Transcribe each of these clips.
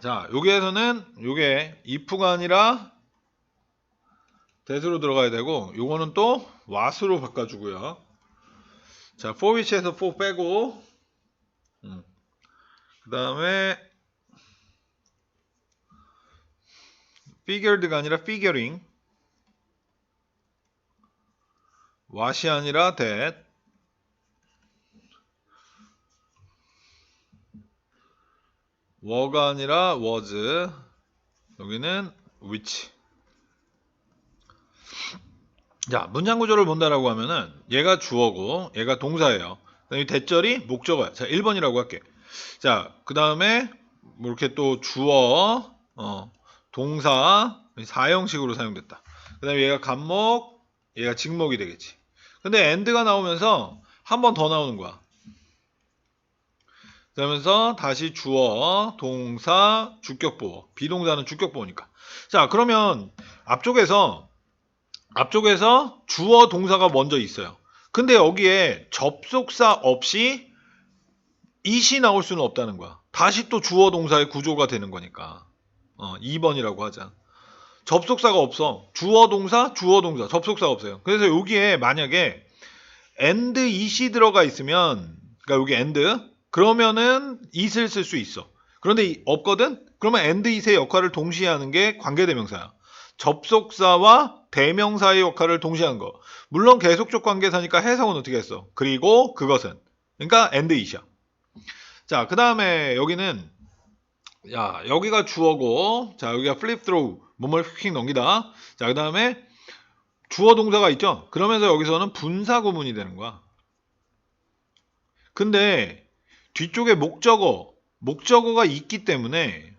자, 여기에서는 요게 if가 아니라 that으로 들어가야 되고 요거는 또 what으로 바꿔주고요. 자, for which에서 for 빼고 음. 그 다음에 figured가 아니라 figuring what이 아니라 that were가 아니라 was 여기는 which. 자 문장 구조를 본다라고 하면은 얘가 주어고 얘가 동사예요. 그다음에 대절이 목적어야. 자 1번이라고 할게. 자그 다음에 뭐 이렇게 또 주어 어, 동사 사형식으로 사용됐다. 그 다음에 얘가 간목 얘가 직목이 되겠지. 근데 and가 나오면서 한 번 더 나오는 거야 그러면서 다시 주어, 동사, 주격보어. 비동사는 주격보어니까. 자, 그러면 앞쪽에서 앞쪽에서 주어, 동사가 먼저 있어요. 근데 여기에 접속사 없이 it이 나올 수는 없다는 거야. 다시 또 주어, 동사의 구조가 되는 거니까. 어, 2번이라고 하자. 접속사가 없어. 주어, 동사, 주어, 동사. 접속사가 없어요. 그래서 여기에 만약에 and it이 들어가 있으면 그러니까 여기 and 그러면은 it을 쓸 수 있어. 그런데 이- 없거든? 그러면 and it의 역할을 동시에 하는 게 관계대명사야. 접속사와 대명사의 역할을 동시에 하는 거. 물론 계속적 관계사니까 해석은 어떻게 했어? 그리고 그것은. 그러니까 and it이야. 자, 그 다음에 여기는 야, 여기가 주어고 자, 여기가 flip through 몸을 휙 넘기다. 자, 그 다음에 주어 동사가 있죠? 그러면서 여기서는 분사 구문이 되는 거야. 근데 뒤쪽에 목적어, 목적어가 있기 때문에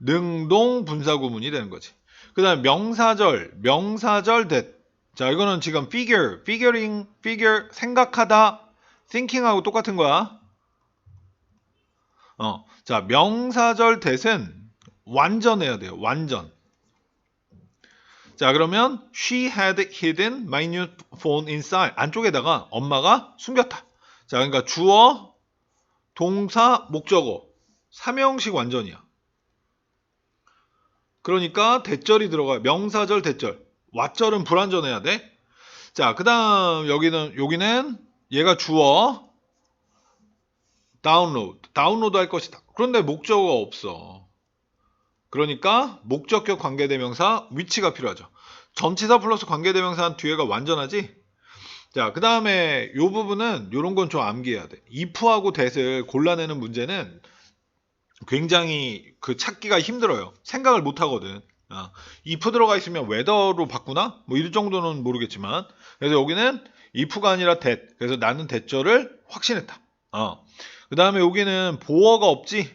능동 분사 구문이 되는 거지. 그 다음에 명사절, 명사절 that. 자, 이거는 지금 figure, figuring, figure, 생각하다, thinking하고 똑같은 거야. 어, 자, 명사절 that은 완전해야 돼요. 완전. 자, 그러면 she had hidden my new phone inside. 안쪽에다가 엄마가 숨겼다. 자, 그러니까 주어, 동사, 목적어. 삼형식 완전이야. 그러니까 대절이 들어가요. 명사절, 대절. 왓절은 불완전해야 돼. 자, 그다음 여기는 여기는 얘가 주어 다운로드. 다운로드 할 것이다. 그런데 목적어가 없어. 그러니까 목적격 관계대명사 위치가 필요하죠. 전치사 플러스 관계대명사 뒤에가 완전하지? 자, 그 다음에 요 부분은 요런 건 좀 암기해야 돼. if하고 that을 골라내는 문제는 굉장히 그 찾기가 힘들어요. 생각을 못 하거든. 아, if 들어가 있으면 whether로 바꾸나? 뭐 이 정도는 모르겠지만. 그래서 여기는 if가 아니라 that. 그래서 나는 대절을 확신했다. 어. 그 다음에 여기는 보어가 없지?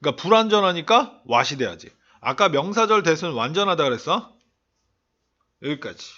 그러니까 불완전하니까 what이 돼야지. 아까 명사절 that은 완전하다 그랬어? 여기까지.